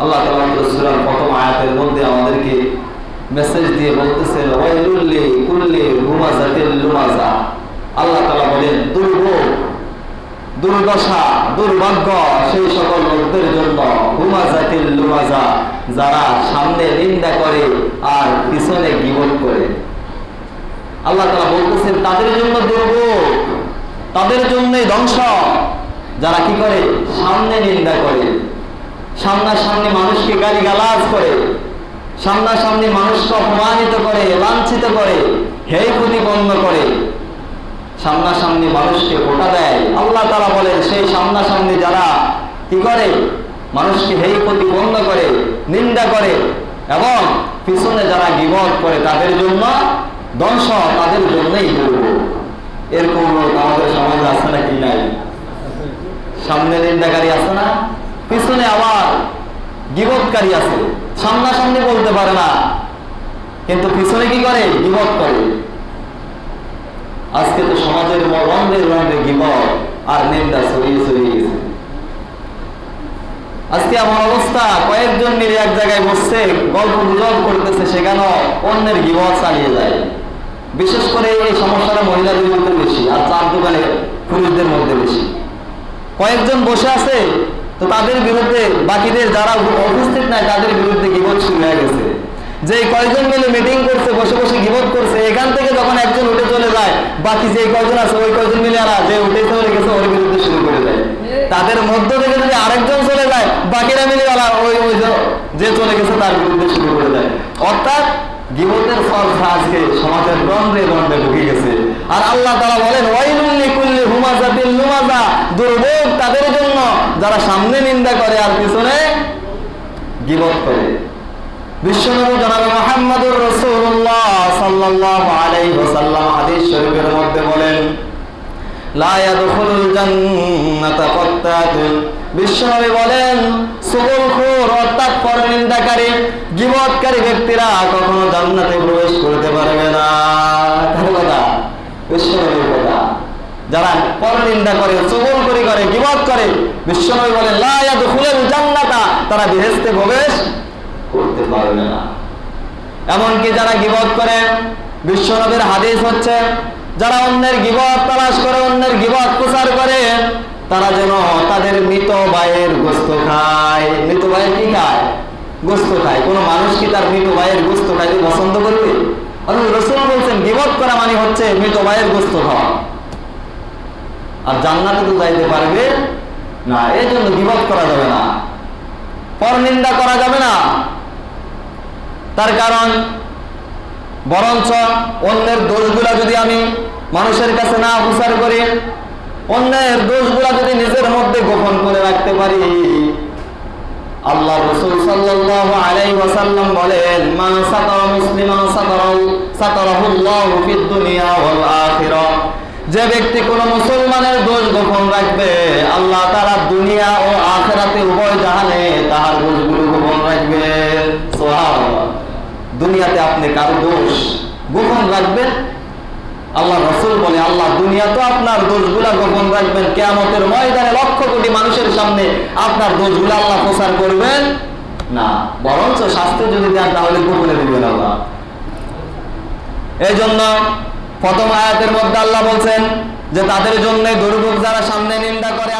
আল্লাহ তালা প্রথম আয়াতের মধ্যে আমাদেরকে মেসেজ দিয়ে বলতেছেন ওয়াইলুল্লি কুল্লি হুমাজাতিল লুমাজা। আল্লাহ তালা বলেন, দুর্ভোগ, দুর্দশা, দুর্ভাগ্য সেই সকল লোকদের জন্য হুমাজাতিল লুমাজা, যারা সামনে নিন্দা করে আর পিছনে গিবত করে। আল্লাহ তাআলা বলতেছেন, তাদের জন্য দুর্ভোগ, তাদের জন্যই ধ্বংস। যারা কি করে? সামনে নিন্দা করে। সামনাসামনি মানুষকে গালি গালাজ করে, সামনাসামনি মানুষকে অপমানিত করে, লাঞ্ছিত করে হেই প্রতিবন্ধ করে, সামনাসামনি মানুষকে ভোটা দেয়। আল্লাহ তারা বলেন, সেই সামনাসামনি যারা কি করে? মানুষকে হেই প্রতিবন্ধ করে, নিন্দা করে এবং পিছনে যারা গিবত করে, তাদের জন্য ধ্বংস, তাদের জন্যই করব এরকম আমাদের সমাজে আছে নাকি নাই? সামনে নিন্দাকারী আছে না পিছনে আবার গিবতকারী আছে। সামনাসামনি বলতে পারে না। কিন্তু পিছনে কি করে? গিবত করে। আজকে তো সমাজের রন্ধে রন্ধে গিবত আর নিন্দা ছড়িয়ে ছড়িয়ে গেছে। আজকে আমার অবস্থা, কয়েকজন মিলে এক জায়গায় বসছে, গল্প গুজব করতেছে, সেখানে অন্যের গিবত চালিয়ে যায়। বিশেষ করে এই সমস্যাটা মহিলাদের মধ্যে বেশি, আর চার দোকানে পুরুষদের মধ্যে বেশি। কয়েকজন বসে আছে তো তাদের বিরুদ্ধে বাকিদের যারা উপস্থিত নাই, তাদের বিরুদ্ধে গিবত শুরু হয়ে গেছে। যে কয়েকজন মিলে মিটিং করছে, বসে বসে গিবত করছে, এখান থেকে যখন একজন উঠে চলে যায়, বাকি যে কয়জন আছে, ওই কয়জন মিলে আর যে উঠে চলে গেছে, ওর বিরুদ্ধে শুরু করে দেয়। তাদের মধ্য থেকে যদি আরেকজন চলে যায়, বাকিরা মিলে ওই ওই যে চলে গেছে, তার বিরুদ্ধে শুরু করে দেয়। অর্থাৎ গিবতের ফল আজকে সমাজের দ্বন্দ্বে দ্বন্দ্বে ঢুকে গেছে। আর আল্লাহ তারা বলেন কুল্লি হুমাজা দুর্ভোগ তাদের জন্য যারা সামনে নিন্দা করে আর পিছনে গিবত করে। বিশ্বনবী জনাবে মুহাম্মদুর সাল্লাল্লাহু আলাইহি ওয়াসাল্লাম হাদিস শরীফের মধ্যে বলেন, লা ইয়াদখুলুল জান্নাতা বিশ্বনবী বলেন অর্থাৎ পরনিন্দাকারী, গিবতকারী ব্যক্তিরা কখনো জান্নাতে প্রবেশ করতে পারবে না। কথা বিশ্বনবীর কথা যারা পরনিন্দা করে চুগলখড়ি করে গিবত করে, বিশ্বনবী বলেন, লা ইয়াদখুলুল জান্নাতা তারা বেহেশতে প্রবেশ করতে পারবে না। এমনকি যারা গিবত করে, বিশ্বনবীর হাদিস হচ্ছে, যারা অন্যের গিবত তালাশ করে, অন্যের গিবত প্রচার করে, তারা যেন তাদের মৃত ভাইয়ের গোস্ত খায়। মৃত ভাইয়ের কি খায়? গোস্ত খায়। কোনো মানুষ কি তার মৃত ভাইয়ের গোস্ত খাইতে পছন্দ করবে? অথচ রসুল বলছেন গিবত করা মানে হচ্ছে মৃত ভাইয়ের গোস্ত খাওয়া। আর জান্নাতে তো যাইতে পারবে না এই জন্য গিবত করা যাবে না। পরনিন্দা করা যাবে না। তার কারণ, বরঞ্চ অন্যের দোষগুলা যদি আমি মানুষের কাছে না প্রচার করি, অন্যের দোষগুলা যদি নিজের মধ্যে গোপন করে রাখতে পারি আল্লাহ রসুল সাল্লাল্লাহু আলাইহি ওয়াসাল্লাম বলেন মান সাতারা মুসলিমান সাতারাহু, সাতারাহুল্লাহু ফিদ দুনিয়া। যে ব্যক্তি কোন মুসলমানের দোষ গোপন রাখবে, আল্লাহ তারা দুনিয়া ও আখেরাতে উভয় জাহানে তাহার দোষগুলো গোপন রাখবে। দুনিয়াতে আপনি কারও দোষ গোপন রাখবেন? আল্লাহ রসুল বলে, আল্লাহ দুনিয়া তো আপনার দোষগুলা গোপন রাখবেন। কেয়ামতের ময়দানে লক্ষ কোটি মানুষের সামনে আপনার দোষগুলা আল্লাহ প্রচার করবেন? না। বরঞ্চ শাস্তি যদি দেন, তাহলে গোপনে দিবেন আল্লাহ। এই জন্য প্রথম আয়াতের মধ্যে আল্লাহ বলছেন যে তাদের জন্য দুর্ভোগ যারা সামনে নিন্দা করে